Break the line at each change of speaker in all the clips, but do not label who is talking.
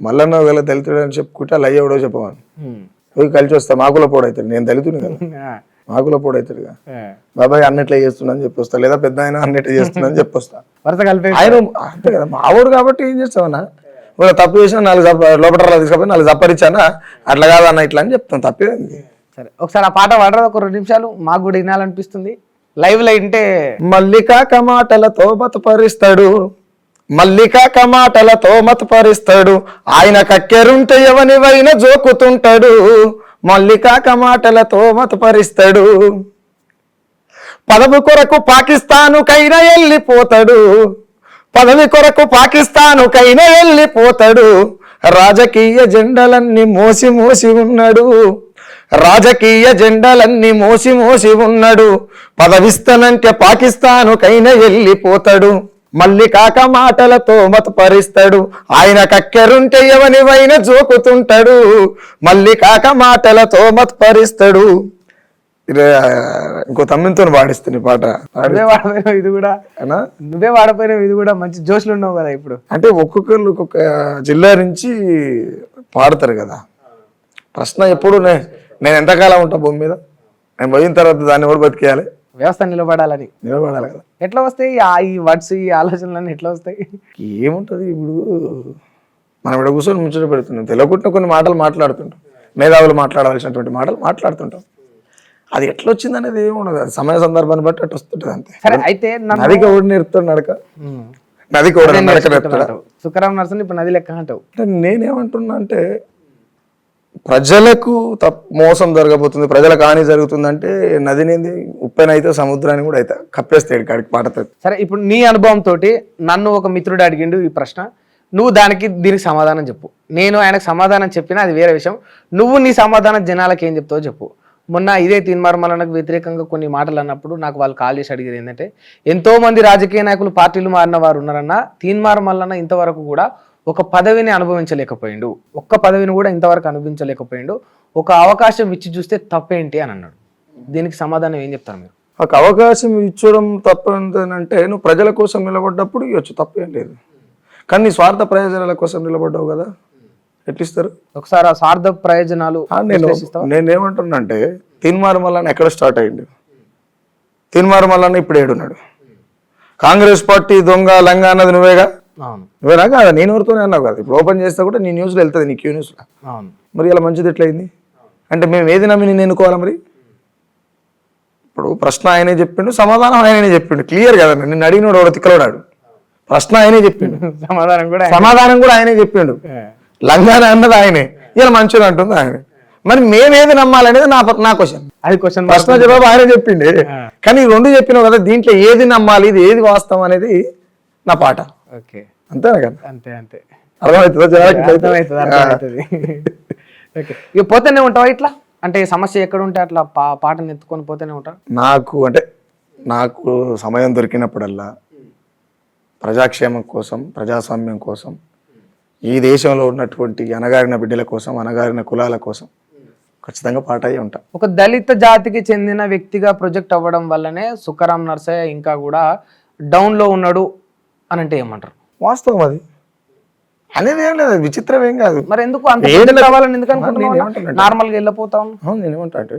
మల్లన్న ఒకవేళ దళితుడు అని చెప్పుకుంటే అలా అయ్యేవాడో చెప్పమని. పోయి కలిసి వస్తా మాకుల పోడు అవుతాడు నేను దళితుని కదా. మాకుల పోడు అవుతాడుగా బాబాయ్ అన్నట్లే చేస్తున్నా అని చెప్పొస్తా లేదా పెద్ద ఆయన అన్నట్లే చేస్తున్నా అని చెప్పొస్తా. ఆయన అంతే కదా మావాడు కాబట్టి ఏం చేస్తావన్నా? ఒక తప్పు చేసినా నాలుగు లోపల తీసుకపోయి నాలుగు జప్పరిచ్చానా అట్లా కాదన్న ఇట్లా అని చెప్తాను తప్పేది
సరే ఒకసారి ఆ పాట పాడరా ఒక రెండు నిమిషాలు? మాకు కూడా వినాలనిపిస్తుంది. లైవ్లో వింటే
మల్లికా కమాటలతో మతపరిస్తాడు మల్లిక కమాటలతో మతపరుస్తాడు. ఆయన కక్కెరుంటే ఎవనివైనా జోకుతుంటాడు. మల్లికా కమాటలతో మతపరిస్తాడు. పదవి కొరకు పాకిస్తానుకైనా వెళ్ళిపోతాడు పదవి కొరకు పాకిస్తానుకైనా వెళ్ళిపోతాడు రాజకీయ జెండలన్నీ మోసి మోసి ఉన్నాడు. రాజకీయ జెండలన్నీ మోసి మోసి ఉన్నాడు. పదవిస్తానంటే పాకిస్తానుకైనా వెళ్ళిపోతాడు మళ్ళీ కాక మాటలతో మతపరిస్తాడు. ఆయన కక్కెరుంటే ఎవనివైనా జోకుతుంటాడు. మళ్ళీ కాక మాటలతో మతపరిస్తాడు. ఇంకో తమ్మితో పాడిస్తుంది పాట.
నువ్వే వాడపోయినావు ఇది కూడా? నువ్వే వాడపోయినావు ఇది కూడా. మంచి జోష్లు ఉన్నావు కదా ఇప్పుడు.
అంటే ఒక్కొక్కరు ఒక్కొక్క జిల్లా నుంచి పాడతారు కదా. ప్రశ్న ఎప్పుడు నేను ఎంతకాలం ఉంటా భూమి మీద? నేను పోయిన తర్వాత దాన్ని ఎవరు బతికేయాలి?
వ్యవస్థ నిలబడాలని.
నిలబడాలి కదా.
ఎట్లా వస్తాయి? ఆ- ఈ వర్డ్స్ ఈ ఆలోచనలన్నీ ఎట్లా వస్తాయి?
ఏముంటది ఇప్పుడు? మనం ఇక్కడ కూర్చొని ముచ్చట పెడుతున్నాం తెలియకుండా కొన్ని మాటలు మాట్లాడుతుంటాం. మేధావులు మాట్లాడవలసినటువంటి మాటలు మాట్లాడుతుంటాం. అది ఎట్లా వచ్చింది అనేది ఏమి ఉండదు అది సమయ సందర్భాన్ని బట్టి అటు వస్తుంటది అంతే.
అయితే
నదికి ఓడి నేర్పుతాడు నడక. నదికి ఓడి నడక నేర్పుతాడు
అంటావు. సుఖరాం నర్సన్ ఇప్పుడు నది లెక్క అంటావు.
అంటే నేనేమంటున్నా అంటే ప్రజలకు తప్ మోసం జరగబోతుంది ప్రజలకు హాని జరుగుతుందంటే నదినేది ఉప్పెనైతే సముద్రాన్ని కూడా అయితే కప్పేస్తాడు కాడికి పాటతో
సరే ఇప్పుడు నీ అనుభవంతో నన్ను ఒక మిత్రుడు అడిగిండు ఈ ప్రశ్న. నువ్వు దానికి దీనికి సమాధానం చెప్పు. నేను ఆయనకు సమాధానం చెప్పినా అది వేరే విషయం. నువ్వు నీ సమాధానం జనాలకు ఏం చెప్తావో చెప్పు. మొన్న ఇదే తీన్మార్ వ్యతిరేకంగా కొన్ని మాటలు అన్నప్పుడు నాకు వాళ్ళు కాల్ చేసి అడిగేది ఏంటంటే ఎంతోమంది రాజకీయ నాయకులు పార్టీలు మారిన వారు ఉన్నారన్న తీన్మార్మల్లన్న ఇంతవరకు కూడా ఒక పదవిని అనుభవించలేకపోయిండు. ఒక్క పదవిని కూడా ఇంతవరకు అనుభవించలేకపోయిండు. ఒక అవకాశం ఇచ్చి చూస్తే తప్పేంటి అని అన్నాడు. దీనికి సమాధానం ఏం చెప్తారు మీరు?
ఒక అవకాశం ఇచ్చడం తప్పంటే నువ్వు ప్రజల కోసం నిలబడ్డప్పుడు ఇవ్వచ్చు తప్పేం లేదు. కానీ నీ స్వార్థ ప్రయోజనాల కోసం నిలబడ్డావు కదా? ఎట్లిస్తారు?
ఒకసారి ఆ స్వార్థ ప్రయోజనాలు
నేను
విశ్లేషిస్తావా?
నేనేమంటున్నా తీన్మార్ మల్లన్న ఎక్కడ స్టార్ట్ అయ్యిండు తీన్మార్ మల్లన్న ఇప్పుడు ఏడున్నాడు? కాంగ్రెస్ పార్టీ దొంగ లంగా అన్నది నువ్వేగా? నువ్వేనా కాదా? నేను ఎవరితోనే అన్నావు కదా. ఇప్పుడు ఓపెన్ చేస్తే కూడా నీ న్యూస్లో వెళ్తుంది నీ క్యూ న్యూస్లో మరి ఇలా మంచిది ఎట్లయింది? అంటే మేము ఏది నమ్మి నేను ఎన్నుకోవాలి మరి? ఇప్పుడు ప్రశ్న ఆయనే చెప్పిండు సమాధానం ఆయనే చెప్పిండు. క్లియర్ కదా నిన్ను అడిగినోడు ఎవడో తిక్కలోడాడు. ప్రశ్న ఆయనే చెప్పిండు.
సమాధానం కూడా
సమాధానం కూడా ఆయనే చెప్పిండు. లంగాన అన్నది ఆయనే. ఇలా మంచిది అంటుంది ఆయన. మరి మేమేది నమ్మాలనేది నా నా క్వశ్చన్
అది క్వశ్చన్
ప్రశ్న జవాబు ఆయన చెప్పిండే. కానీ రెండు చెప్పినావు కదా దీంట్లో ఏది నమ్మాలి ఇది ఏది వాస్తవం అనేది నా పాట.
ఓకే.
అంతేనా కదా?
అంతే అంతే.
అర్థమవుతుందా
ఓకే. ఇక పోతేనే ఉంటావా ఇట్లా? అంటే సమస్య ఎక్కడ ఉంటే అట్లా పా పాటను ఎత్తుకొని పోతేనే ఉంటావు?
నాకు అంటే నాకు సమయం దొరికినప్పుడల్లా ప్రజాక్షేమం కోసం ప్రజాస్వామ్యం కోసం ఈ దేశంలో ఉన్నటువంటి అనగారిన బిడ్డల కోసం అనగారిన కులాల కోసం ఖచ్చితంగా పాట అయ్యి ఉంటా.
ఒక దళిత జాతికి చెందిన వ్యక్తిగా ప్రొజెక్ట్ అవ్వడం వల్లనే సుఖరాం నర్సయ్య ఇంకా కూడా డౌన్లో ఉన్నాడు. అని అంటే ఏమంటారు?
వాస్తవం అది. అనేది ఏం లేదు విచిత్రం ఏం కాదు.
మరి ఎందుకు అంత నార్మల్గా వెళ్ళిపోతాం.
అవును నేను ఏమంటా అంటే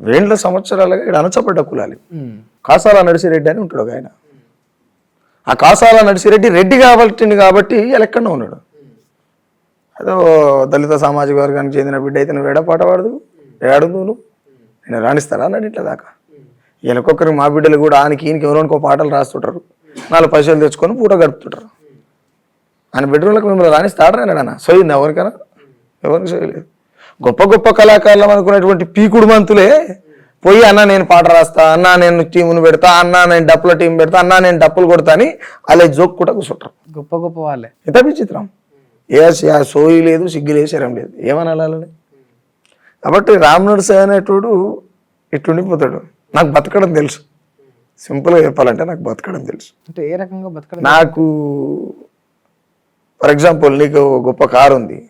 వేండ్ల సంవత్సరాలుగా ఇక్కడ అణచబడ్డ కులాలి. కాసాల నడిసిరెడ్డి అని ఉంటాడు ఒక ఆయన. ఆ కాసాల నడిసిరెడ్డి రెడ్డి కాబట్టి కాబట్టి ఇలా ఎక్కడో ఉన్నాడు. అదో దళిత సామాజిక వర్గానికి చెందిన బిడ్డ అయితే నువ్వు ఏడా పాట పాడదు? ఏడు నువ్వు? నేను రాణిస్తారా? అన్నాడు ఇట్లా దాకా. వీళ్ళకొక్కరికి మా బిడ్డలు కూడా ఆనికి ఈయనకి ఎవరోనికో పాటలు రాస్తుంటారు. నాలుగు పైసలు తెచ్చుకొని పూట గడుపుతుంటారు. ఆయన బెడ్రూమ్లకు మిమ్మల్ని రాణిస్తాడరా అన్న సోయింది ఎవరికైనా? ఎవరికి సోయలేదు. గొప్ప గొప్ప కళాకారులు అనుకున్నటువంటి పీకుడు మంతులే పోయి అన్న నేను పాట రాస్తా అన్న నేను టీమును పెడతా అన్న నేను డప్పుల టీం పెడతా అన్న నేను డప్పులు కొడతా అని అలా జోక్ కూడా కూర్చుంటారు.
గొప్ప గొప్ప వాళ్ళే.
ఎంత విచిత్రం. ఏ సోయి లేదు సిగ్గు లేదు శరం లేదు. ఏమని అనాలని కాబట్టి రామ్ నరసయ్య అనేటోడు ఇట్టుండిపోతాడు నాకు బతకడం తెలుసు. సింపుల్గా చెప్పాలంటే నాకు బతకడం తెలుసు.
అంటే ఏ రకంగా బతకడం?
నాకు ఫర్ ఎగ్జాంపుల్ నీకు గొప్ప కారు ఉంది.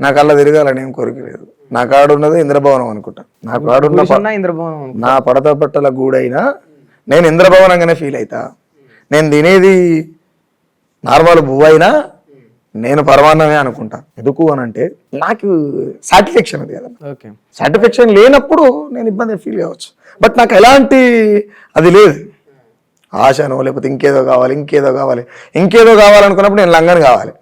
నాకు అలా తిరగాలని ఏం కోరిక లేదు. నా కాడు ఉన్నది ఇంద్రభవనం అనుకుంటా. నా కాడు
ఇంద్రభవనం.
నా పడత పట్టల గూడైనా నేను ఇంద్రభవనంగానే ఫీల్ అవుతా నేను తినేది నార్మల్ అయినా నేను పరమాన్నమే అనుకుంటా. ఎందుకు అని అంటే నాకు సాటిస్ఫాక్షన్ అది కదా.
ఓకే.
సాటిస్ఫాక్షన్ లేనప్పుడు నేను ఇబ్బంది ఫీల్ కావచ్చు బట్ నాకు ఎలాంటి అది లేదు. ఆశనో లేకపోతే ఇంకేదో కావాలి ఇంకేదో కావాలి. ఇంకేదో కావాలనుకున్నప్పుడు నేను లంగన్ కావాలి.